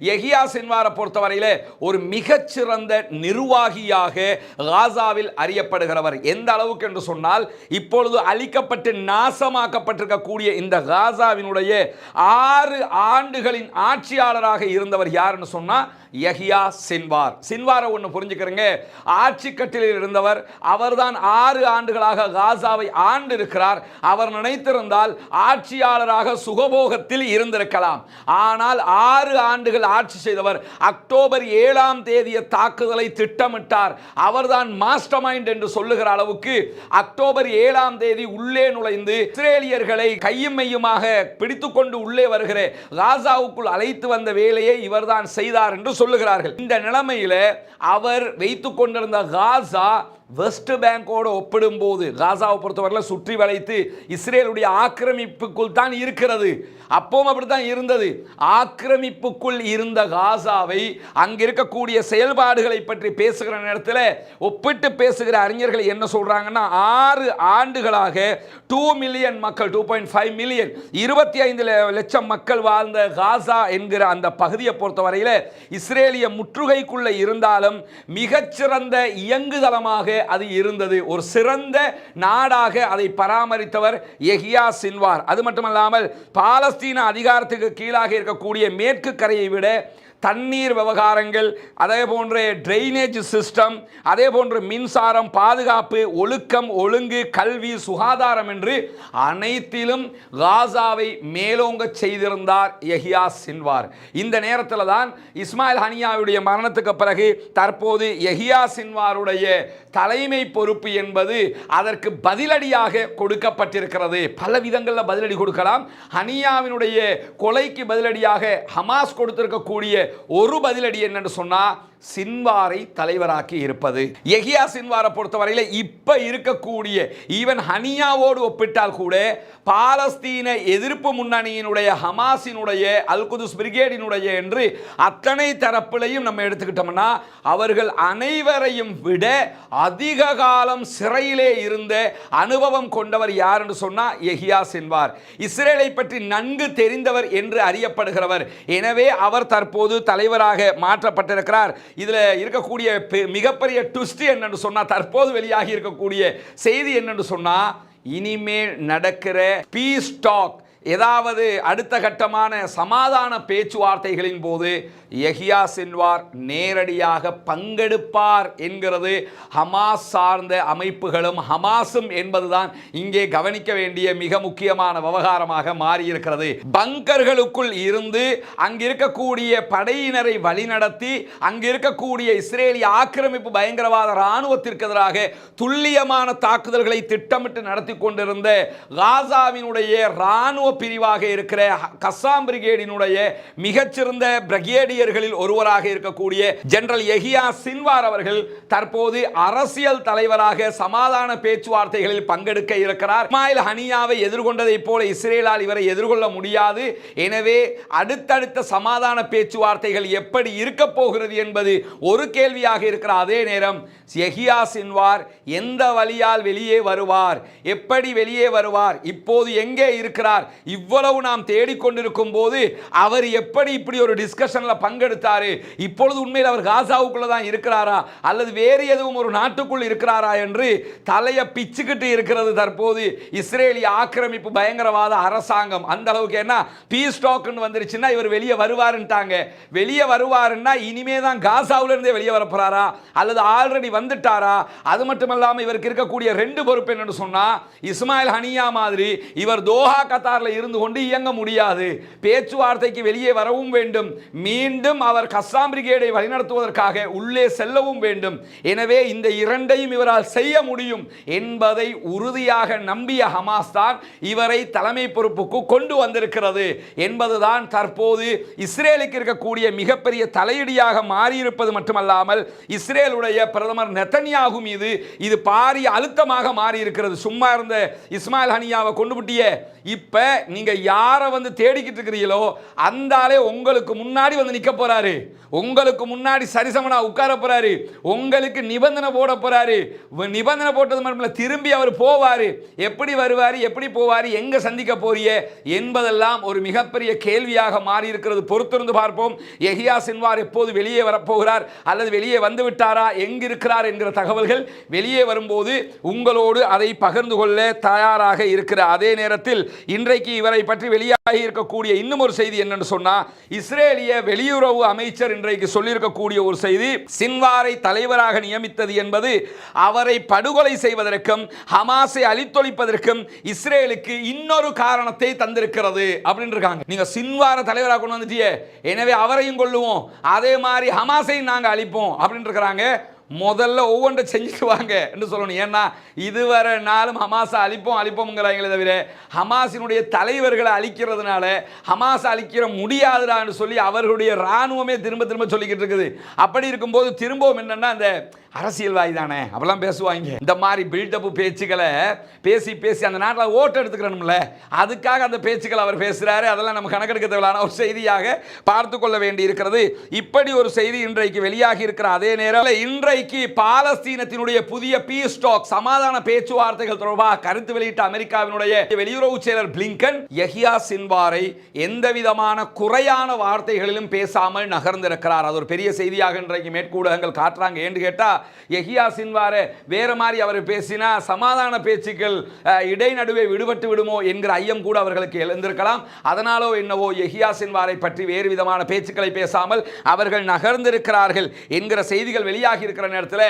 எஹியா சின்வாரை பொறுத்தவரையிலே ஒரு மிகச்சிறந்த நிர்வாகியாக காசாவில் அறியப்படுகிறவர். எந்த அளவுக்கு என்று சொன்னால் இப்பொழுது அழிக்கப்பட்டு நாசமாக்கப்பட்டிருக்கக்கூடிய இந்த காசாவினுடைய ஆறு ஆண்டுகளின் ஆட்சியாளராக இருந்தவர் யாருன்னு சொன்னால் யஹியா சின்வார். சின்வாரை ஒன்று புரிஞ்சுக்கிறேங்க. ஆட்சி கட்டிலில் இருந்தவர் அவர்தான் ஆறு ஆண்டுகளாக காசாவை ஆண்டு இருக்கிறார் அவர் நினைத்திருந்தால் ஆட்சியாளராக சுகபோகத்தில் இருந்திருக்கலாம். ஆனால் ஆறு ஆண்டுகள் ஆட்சி செய்தவர் அக்டோபர் ஏழாம் தேதிய தாக்குதலை திட்டமிட்டார். அவர்தான் மாஸ்டர் மைண்ட் என்று சொல்லுகிற அளவுக்கு அக்டோபர் ஏழாம் தேதி உள்ளே நுழைந்து இஸ்ரேலியர்களை கையும் மையுமாக பிடித்துக்கொண்டு உள்ளே வருகிற. காசாவுக்குள் அழைத்து வந்த வேலையை இவர்தான் செய்தார் என்று சொல்லுகிறார்கள். இந்த நிலைமையில அவர் வைத்து கொண்டிருந்த காசா வெஸ்ட் பேங்கோடு ஒப்பிடும்போது காசாவை பொறுத்தவரையில் சுற்றி வளைத்து இஸ்ரேலுடைய ஆக்கிரமிப்புக்குள் தான் இருக்கிறது. அப்பவும் அப்படித்தான் இருந்தது. ஆக்கிரமிப்புக்குள் இருந்த காசாவை அங்கே இருக்கக்கூடிய செயல்பாடுகளை பற்றி பேசுகிற நேரத்தில் ஒப்பிட்டு பேசுகிற அறிஞர்கள் என்ன சொல்கிறாங்கன்னா ஆறு ஆண்டுகளாக டூ மில்லியன் மக்கள் டூ பாயிண்ட் ஃபைவ் மில்லியன் இருபத்தி ஐந்து லட்சம் மக்கள் வாழ்ந்த காசா என்கிற அந்த பகுதியை பொறுத்தவரையில் இஸ்ரேலிய முற்றுகைக்குள்ளே இருந்தாலும் மிகச்சிறந்த இயங்குதளமாக அது இருந்தது. ஒரு சிறந்த நாடாக அதை பராமரித்தவர் எஹியா சில்வார். அது மட்டுமல்லாமல் பாலஸ்தீன அதிகாரத்துக்கு கீழாக இருக்கக்கூடிய மேற்கு கரையை விட தண்ணீர் விவகாரங்கள் அதே போன்ற ட்ரைனேஜ் சிஸ்டம் அதே போன்ற மின்சாரம் பாதுகாப்பு ஒழுக்கம் ஒழுங்கு கல்வி சுகாதாரம் என்று அனைத்திலும் காசாவை மேலோங்க செய்திருந்தார் எஹியா சின்வார் இந்த நேரத்தில் தான் இஸ்மாயில் ஹனியாவுடைய மரணத்துக்கு பிறகு தற்போது எஹியா சின்வாருடைய தலைமை பொறுப்பு என்பது அதற்கு பதிலடியாக கொடுக்கப்பட்டிருக்கிறது. பல விதங்களில் பதிலடி கொடுக்கலாம். ஹனியாவினுடைய கொலைக்கு பதிலடியாக ஹமாஸ் கொடுத்திருக்கக்கூடிய ஒரு பதிலடி என்னென்னு சொன்னா சின்வாரை தலைவராக்கி இருப்பது. எகியா சின்வாரை பொறுத்தவரையில் இப்போ இருக்கக்கூடிய ஈவன் ஹனியாவோடு ஒப்பிட்டால் கூட பாலஸ்தீன எதிர்ப்பு முன்னணியினுடைய ஹமாஸினுடைய அல்குதுஸ் பிரிகேடினுடைய என்று அத்தனை தரப்பிலையும் நம்ம எடுத்துக்கிட்டோம்னா அவர்கள் அனைவரையும் விட அதிக காலம் சிறையிலே இருந்த அனுபவம் கொண்டவர் யார் என்று சொன்னால் எஹியா சின்வார். இஸ்ரேலை பற்றி நன்கு தெரிந்தவர் என்று அறியப்படுகிறவர். எனவே அவர் தற்போது தலைவராக மாற்றப்பட்டிருக்கிறார். இதில் இருக்கக்கூடிய பெ- மிகப்பெரிய ட்விஸ்ட் என்னன்னு சொன்னால் தற்போது வெளியாகி இருக்கக்கூடிய செய்தி என்னென்னு சொன்னால் இனிமேல் நடக்கிற பீஸ் டாக் ஏதாவது அடுத்த கட்டமான சமாதான பேச்சுவார்த்தைகளின் போது எஹியா சின்வார் நேரடியாக பங்கெடுப்பார் என்கிறது ஹமாஸ் சார்ந்த அமைப்புகளும் ஹமாஸும் என்பதுதான் இங்கே கவனிக்க வேண்டிய மிக முக்கியமான விவகாரமாக மாறியிருக்கிறது. பங்கர்களுக்குள் இருந்து அங்கிருக்கக்கூடிய படையினரை வழிநடத்தி அங்கிருக்கக்கூடிய இஸ்ரேலிய ஆக்கிரமிப்பு பயங்கரவாத இராணுவத்திற்கு எதிராக துல்லியமான தாக்குதல்களை திட்டமிட்டு நடத்தி கொண்டிருந்த காசாவினுடைய இராணுவ பிரிவாக இருக்கிற கசாம் பிரிகேடினுடைய மிகச்சிறந்த பிரிகேடியர்களில் ஒருவராக இருக்கக்கூடிய ஜெனரல் எஹியா சின்வார் அவர்கள் தற்போது அரசியல் தலைவராக சமாதான பேச்சுவார்த்தைகளில் பங்கெடுக்க இருக்கிறார். இஸ்மாயில் ஹனியாவை எதிர்கொண்டதைப் போல இஸ்ரேலால் இவரை எதிர்கொள்ள முடியாது. எனவே அடுத்தடுத்த சமாதான பேச்சுவார்த்தைகள் எப்படி இருக்க போகிறது என்பது ஒரு கேள்வியாக இருக்கிற அதே நேரம் எஹியா சின்வார் எந்த வழியால் வெளியே வருவார்? எப்படி வெளியே வருவார்? இப்போது எங்கே இருக்கிறார்? இவ்வளவு நாம் தேடிக்கொண்டிருக்கும் போது அவர் எப்படி இப்படி ஒரு டிஸ்கஷனில் பங்கெடுத்தாரு? இப்பொழுது உண்மையில் அவர் காசாவுக்குள்ளே தான் இருக்கிறாரா? அல்லது வேறு எதுவும் ஒரு நாட்டுக்குள் இருக்கிறாரா என்று தலையை பிச்சுக்கிட்டு இருக்கிறது தற்போது இஸ்ரேலிய ஆக்கிரமிப்பு பயங்கரவாத அரசாங்கம். அந்த அளவுக்கு என்ன? பீஸ் டாக்னு வந்துருச்சுன்னா இவர் வெளியே வருவாருன்ட்டாங்க. வெளியே வருவாருன்னா இனிமே தான் காசாவிலிருந்தே வெளியே வரப்போறாரா? அல்லது ஆல்ரெடி வந்துட்டாரா? அது மட்டும் இல்லாமல் இவருக்கு இருக்கக்கூடிய ரெண்டு பொறுப்பு என்னன்னு சொன்னால் இஸ்மாயில் ஹனியா மாதிரி இவர் தோஹா கத்தாரில் இருந்து கொண்டு இயங்க முடியாது. பேச்சுவார்த்தைக்கு வெளியே வரவும் வேண்டும். மீண்டும் அவர் கஸ்ஸாம் பிரிகேடை வழிநடத்துவதற்காக உள்ளே செல்லவும் வேண்டும். எனவே இந்த இரண்டையும் இவரால் செய்ய முடியும் என்பதை உறுதியாக நம்பிய ஹமாஸ் தான் இவரை தலைமை பொறுப்புக்கு கொண்டு வந்திருக்கிறது என்பதுதான் தற்போது இஸ்ரேலுக்கு இருக்கக்கூடிய மிகப்பெரிய தலையீடியாக மாறியிருப்பது மட்டுமல்லாமல் இஸ்ரேலுடைய பிரதமர் நெத்தன்யாகு மீது இது பாரிய அழுத்தமாக மாறி இருக்கிறது சும்மா இருந்த இஸ்மாயில் ஹனியாவை கொண்டு விட்டிய இப்போ நீங்கள் யாரை வந்து தேடிக்கிட்டு இருக்கிறீங்களோ அந்த ஆளே உங்களுக்கு முன்னாடி வந்து நிற்க போகிறாரு உங்களுக்கு முன்னாடி சரிசமனா உட்கார போகிறாரு உங்களுக்கு நிபந்தனை போட போகிறாரு நிபந்தனை போட்டது மட்டும் திரும்பி அவர் போவார். எப்படி வருவார் எப்படி போவார் எங்கே சந்திக்க போறிய என்பதெல்லாம் ஒரு மிகப்பெரிய கேள்வியாக மாறி இருக்கிறது. பொறுத்திருந்து பார்ப்போம். எஹியா சின்வார் எப்போது வெளியே வரப்போகிறார் அல்லது வெளியே வந்து விட்டாரா எங்கிருக்கிறார் என்கிற தகவல்கள் வெளியே வரும்போது உங்களோடு அதை பகிர்ந்து கொள்ள தயாராக இருக்கிற அதே நேரத்தில் இன்றைக்கு இவரை பற்றி வெளியாகி இருக்கக்கூடிய இன்னும் ஒரு செய்தி என்னன்னு சொன்னா இஸ்ரேலிய வெளியுறவு அமைச்சர் இன்றைக்கு சொல்லியிருக்கக்கூடிய ஒரு செய்தி சின்வாரை தலைவராக நியமித்தது என்பது அவரை படுகொலை செய்வதற்கும் ஹமாஸை அழித்தொழிப்பதற்கும் இஸ்ரேலுக்கு இன்னொரு காரணத்தை தந்திருக்கிறது அப்படின்னு இருக்காங்க. நீங்க சின்வார தலைவராக கொண்டு வந்துட்டியே எனவே அவரையும் கொள்ளுவோம் அதே மாதிரி ஹமாஸையும் நாங்க அழிப்போம் அப்படின்னு இருக்கிறாங்க முதல்ல ஒவ்வொன்றை செஞ்சுட்டு வாங்க என்று சொல்லணும். ஏன்னா இதுவரை நாளும் ஹமாஸை அழிப்போம் அழிப்போம்ங்கிறாங்களே தவிர ஹமாஸினுடைய தலைவர்களை அழிக்கிறதுனால ஹமாஸ் அழிக்கிற முடியாதுடான்னு சொல்லி அவர்களுடைய இராணுவமே திரும்ப திரும்ப சொல்லிக்கிட்டு இருக்குது. அப்படி இருக்கும்போது திரும்பவும் என்னென்னா அந்த அரசியல்வாதி தானே அப்பெல்லாம் பேசுவாங்க. இந்த மாதிரி பில்டப்பு பேச்சுக்களை பேசி பேசி அந்த நாட்டில் ஓட்டு எடுத்துக்கிறோம்ல அதுக்காக அந்த பேச்சுக்கள் அவர் பேசுறாரு. அதெல்லாம் நம்ம கணக்கெடுக்க தேவையான ஒரு செய்தியாக பார்த்து கொள்ள வேண்டி இருக்கிறது இப்படி ஒரு செய்தி இன்றைக்கு வெளியாகி இருக்கிற அதே நேரம் இன்றைக்கு பாலஸ்தீனத்தினுடைய புதிய பீஸ் டாக் சமாதான பேச்சுவார்த்தைகள் தொடர்பாக கருத்து வெளியிட்ட அமெரிக்காவினுடைய வெளியுறவு செயலர் பிளிங்கன் யஹியா சின்வாரை எந்த விதமான குறையான வார்த்தைகளிலும் பேசாமல் நகர்ந்திருக்கிறார். அது ஒரு பெரிய செய்தியாக இன்றைக்கு மேற்கூடகங்கள் காட்டுறாங்க. ஏன்னு கேட்டா எஹியா சின்வாரை வேற மாதிரி அவர் பேசினா சமாதான பேச்சுக்கள் அஹ், இடைநடுவே விடுபட்டு விடுமோ என்கிற ஐயம் கூட அவர்களுக்கு எழுந்திருக்கலாம். அதனாலோ என்னவோ எஹியா சின்வாரை பற்றி வேறு விதமான பேச்சுக்களை பேசாமல் அவர்கள் நகர்ந்திருக்கிறார்கள் என்கிற செய்திகள் வெளியாகி இருக்கிற நேரத்தில்